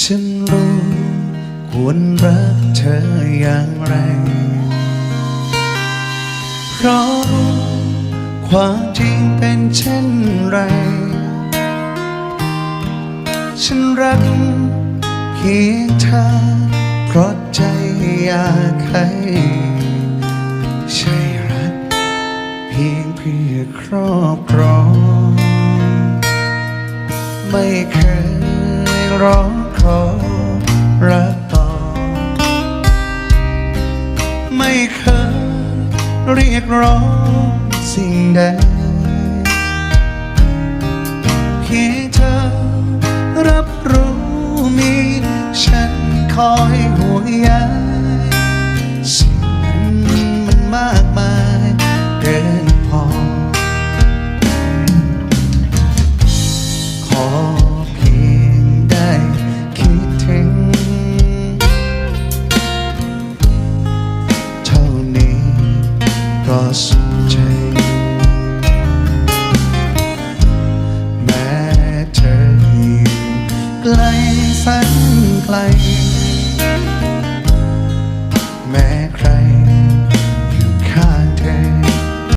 ฉันรู้ควรรักเธออย่างไร เพราะรู้ความจริงเป็นเช่นไร ฉันรักเพียงเธอ เพราะใจอยากให้ใช่รัก เพียงเพื่อครอบครอง ไม่เคยร้อง ขอรักต่อ ไม่เคยเรียกร้องสิ่งใดเพียงเธอรับรู้มีฉันคอยห่วงใยสิ่งนั้นมันมากมายเกินพอขอ us change.